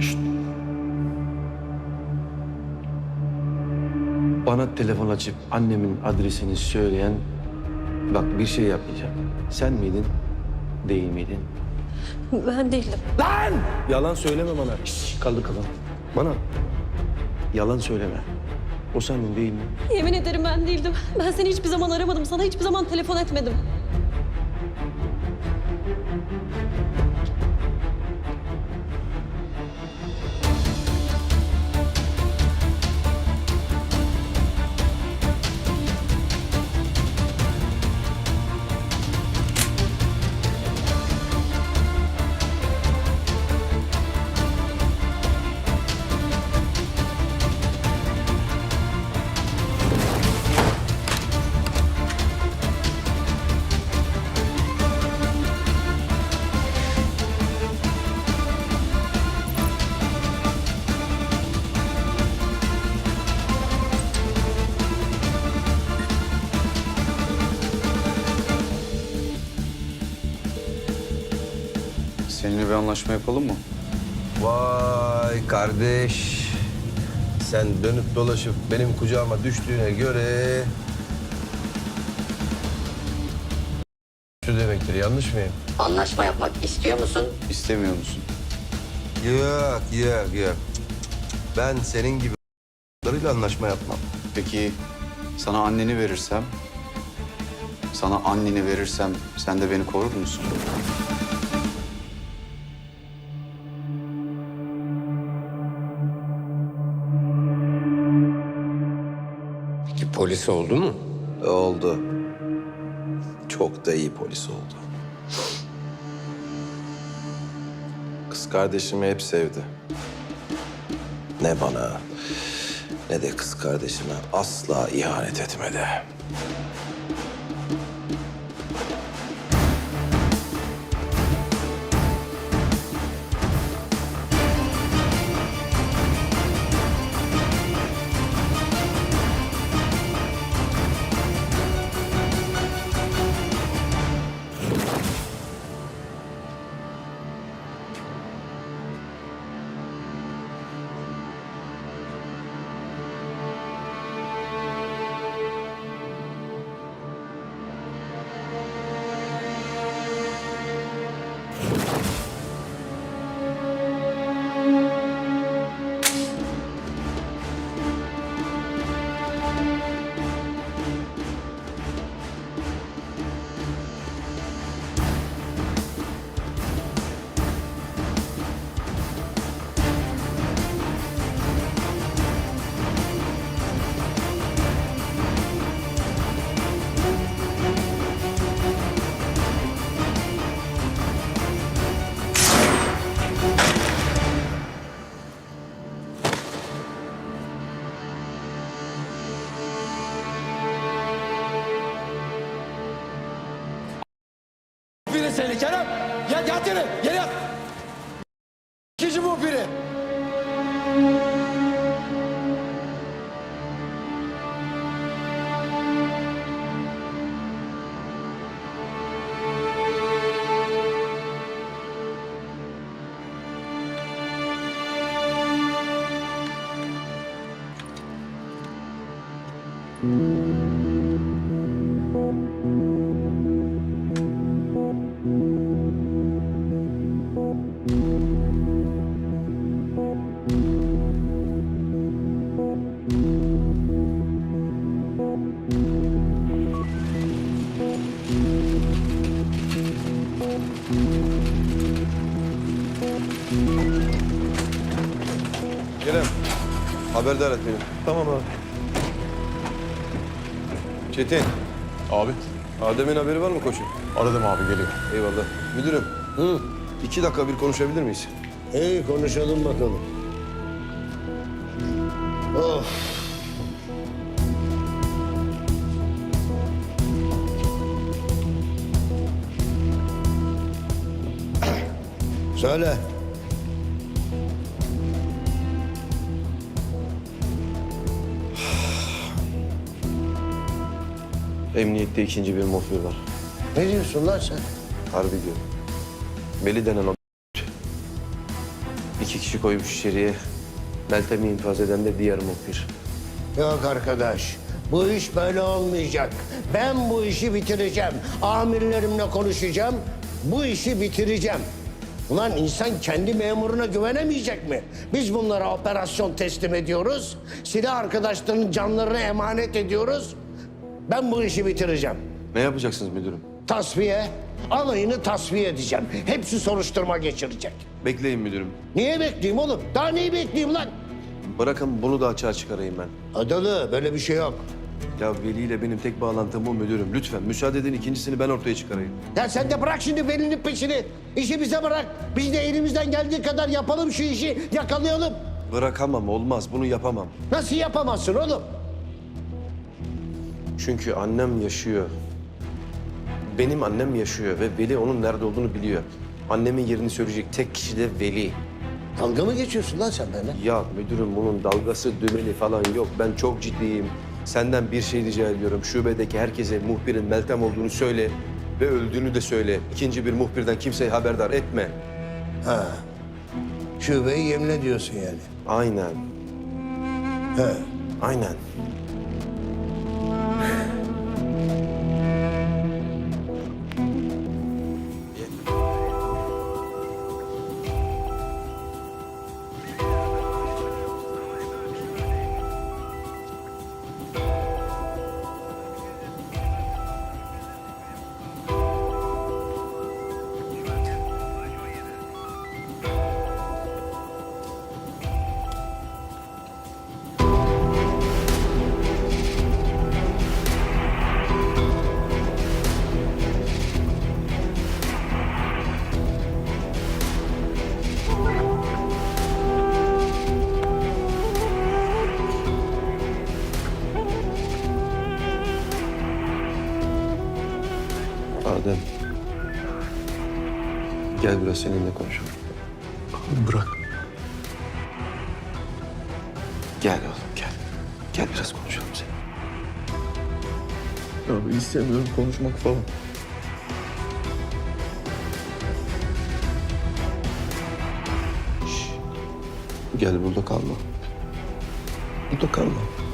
Şşt. Bana telefon açıp annemin adresini söyleyen... Bak bir şey yapmayacağım. Sen miydin, değil miydin? Ben değildim. Lan! Yalan söyleme bana. Şşş, kaldır kafanı. Bana. Yalan söyleme. O sendin değil mi? Yemin ederim ben değildim. Ben seni hiçbir zaman aramadım. Sana hiçbir zaman telefon etmedim. Seninle bir anlaşma yapalım mı? Vay kardeş. Sen dönüp dolaşıp benim kucağıma düştüğüne göre... Şu demektir, yanlış mıyım? Anlaşma yapmak istiyor musun? İstemiyor musun? Yok, yok, yok. Ben senin gibi larıyla anlaşma yapmam. Peki sana anneni verirsem, sana anneni verirsem sen de beni korur musun? Polis oldu mu? Oldu. Çok da iyi polis oldu. Kız kardeşimi hep sevdi. Ne bana ne de kız kardeşime asla ihanet etmedi. Kerem, haberdar et beni. Tamam abi. Çetin, Abi Adem'in haberi var mı koçum? aradım abi geliyor. Eyvallah. Müdürüm, Hı. iki dakika bir konuşabilir miyiz? İyi konuşalım bakalım. Of. Söyle. Emniyette ikinci bir mafya var. Ne diyorsun lan sen? Harbi diyorum. Veli denen o İki kişi koymuş içeriye. Meltem'i infaz eden de diğer muhbir. Yok arkadaş. Bu iş böyle olmayacak. Ben bu işi bitireceğim. Amirlerimle konuşacağım. Bu işi bitireceğim. Ulan insan kendi memuruna güvenemeyecek mi? Biz bunlara operasyon teslim ediyoruz. Silah arkadaşlarının canlarını emanet ediyoruz. Ben bu işi bitireceğim. Ne yapacaksınız müdürüm? Tasfiye, alayını tasfiye edeceğim. Hepsi soruşturma geçirecek. Bekleyin müdürüm. Niye bekleyeyim oğlum? Daha neyi bekleyeyim lan? Bırakın bunu da açığa çıkarayım ben. Adalı böyle bir şey yok. Ya Veli ile benim tek bağlantım bu müdürüm. Lütfen müsaade edin ikincisini ben ortaya çıkarayım. Ya sen de bırak şimdi Veli'nin peşini. İşi bize bırak. Biz de elimizden geldiği kadar yapalım şu işi. Yakalayalım. Bırakamam olmaz bunu yapamam. Nasıl yapamazsın oğlum? Çünkü annem yaşıyor. Benim annem yaşıyor ve Veli onun nerede olduğunu biliyor. Annemin yerini söyleyecek tek kişi de Veli. Dalga mı geçiyorsun lan sen benimle? Ya müdürüm bunun dalgası dümeni falan yok. Ben çok ciddiyim. Senden bir şey rica ediyorum. Şubedeki herkese muhbirin Meltem olduğunu söyle ve öldüğünü de söyle. İkinci bir muhbirden kimseyi haberdar etme. Ha. Şubeyi yemle diyorsun yani. Aynen, He. aynen. Adem. Gel biraz seninle konuşalım. Bırak. Gel oğlum gel. Gel biraz konuşalım seninle. Abi istemiyorum konuşmak falan. Gel burada kalma. Burada kalma.